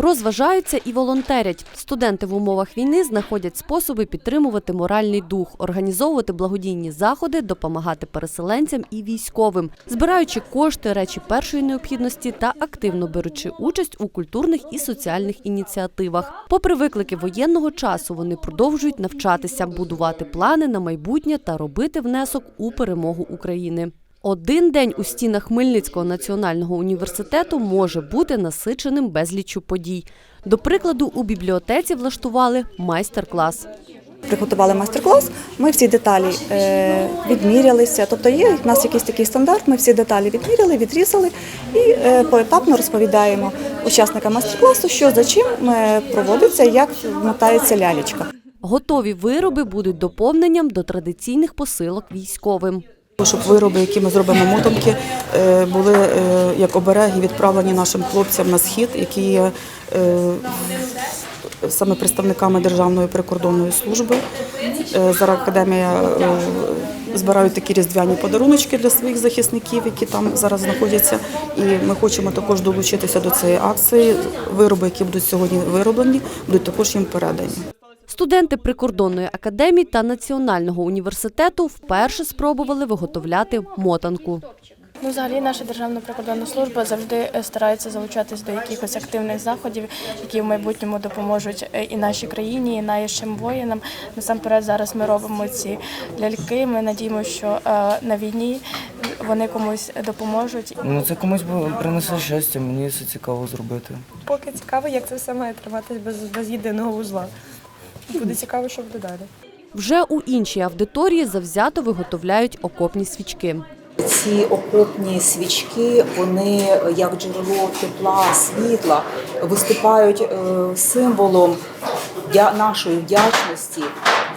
Розважаються і волонтерять. Студенти в умовах війни знаходять способи підтримувати моральний дух, організовувати благодійні заходи, допомагати переселенцям і військовим, збираючи кошти, речі першої необхідності та активно беручи участь у культурних і соціальних ініціативах. Попри виклики воєнного часу, вони продовжують навчатися, будувати плани на майбутнє та робити внесок у перемогу України. Один день у стінах Хмельницького національного університету може бути насиченим безліччю подій. До прикладу, у бібліотеці влаштували майстер-клас. Приготували майстер-клас, ми всі деталі е, відмірялися. Тобто є в нас якийсь такий стандарт, ми всі деталі відміряли, відрізали і е, поетапно розповідаємо учасникам майстер-класу, що за чим е, проводиться, як мотається лялечка. Готові вироби будуть доповненням до традиційних посилок військовим. Щоб вироби, які ми зробимо мотанки, е, були е, як обереги відправлені нашим хлопцям на схід, які є е, саме представниками Державної прикордонної служби. Зараз академія збирають такі різдвяні подаруночки для своїх захисників, які там зараз знаходяться. І ми хочемо також долучитися до цієї акції. Вироби, які будуть сьогодні вироблені, будуть також їм передані. Студенти прикордонної академії та національного університету вперше спробували виготовляти мотанку. Ну, взагалі, наша державна прикордонна служба завжди е, старається залучатись до якихось активних заходів, які в майбутньому допоможуть е, і нашій країні, і нашим воїнам. Насамперед, зараз ми робимо ці ляльки. Ми надіємося, що е, на війні вони комусь допоможуть. Ну це комусь принесе щастя, мені це цікаво зробити. Поки цікаво, як це все має триматись без, без єдиного вузла. Буде цікаво, що буде далі. Вже у іншій аудиторії завзято виготовляють окопні свічки. Ці окопні свічки, вони як джерело тепла, світла виступають е, символом нашої вдячності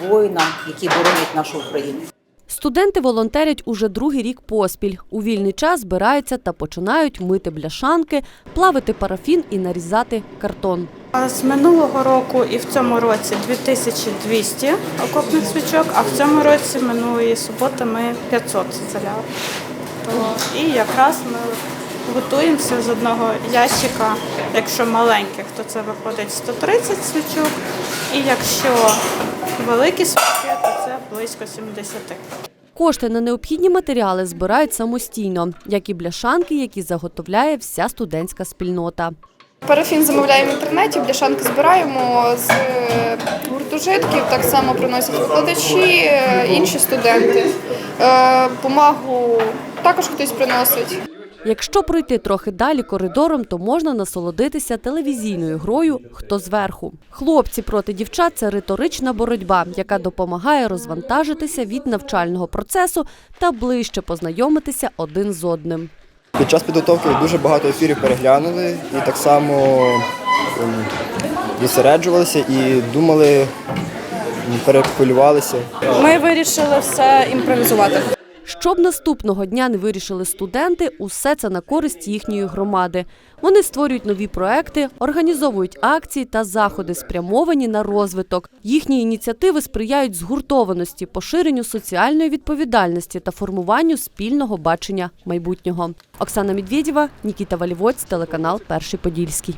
воїнам, які боронять нашу Україну. Студенти волонтерять уже другий рік поспіль. У вільний час збираються та починають мити бляшанки, плавити парафін і нарізати картон. З минулого року і в цьому році 2200 окопних свічок, а в цьому році минулої суботи ми 500 заляли. І якраз ми готуємося з одного ящика. Якщо маленьких, то це виходить 130 свічок. І якщо великі свічки, то це близько 70. Кошти на необхідні матеріали збирають самостійно, як і бляшанки, які заготовляє вся студентська спільнота. Парафін замовляємо в інтернеті, бляшанки збираємо з е, гуртожитків, так само приносять викладачі, е, інші студенти. Е, Бумагу також хтось приносить. Якщо пройти трохи далі коридором, то можна насолодитися телевізійною грою Хто зверху. Хлопці проти дівчат це риторична боротьба, яка допомагає розвантажитися від навчального процесу та ближче познайомитися один з одним. Під час підготовки дуже багато ефірів переглянули і так само ем, зосереджувалися і думали, м, перехвилювалися. Ми вирішили все імпровізувати. Щоб наступного дня не вирішили студенти, усе це на користь їхньої громади. Вони створюють нові проекти, організовують акції та заходи, спрямовані на розвиток. Їхні ініціативи сприяють згуртованості, поширенню соціальної відповідальності та формуванню спільного бачення майбутнього. Оксана Медведєва, Нікіта Валівоць, телеканал Перший Подільський.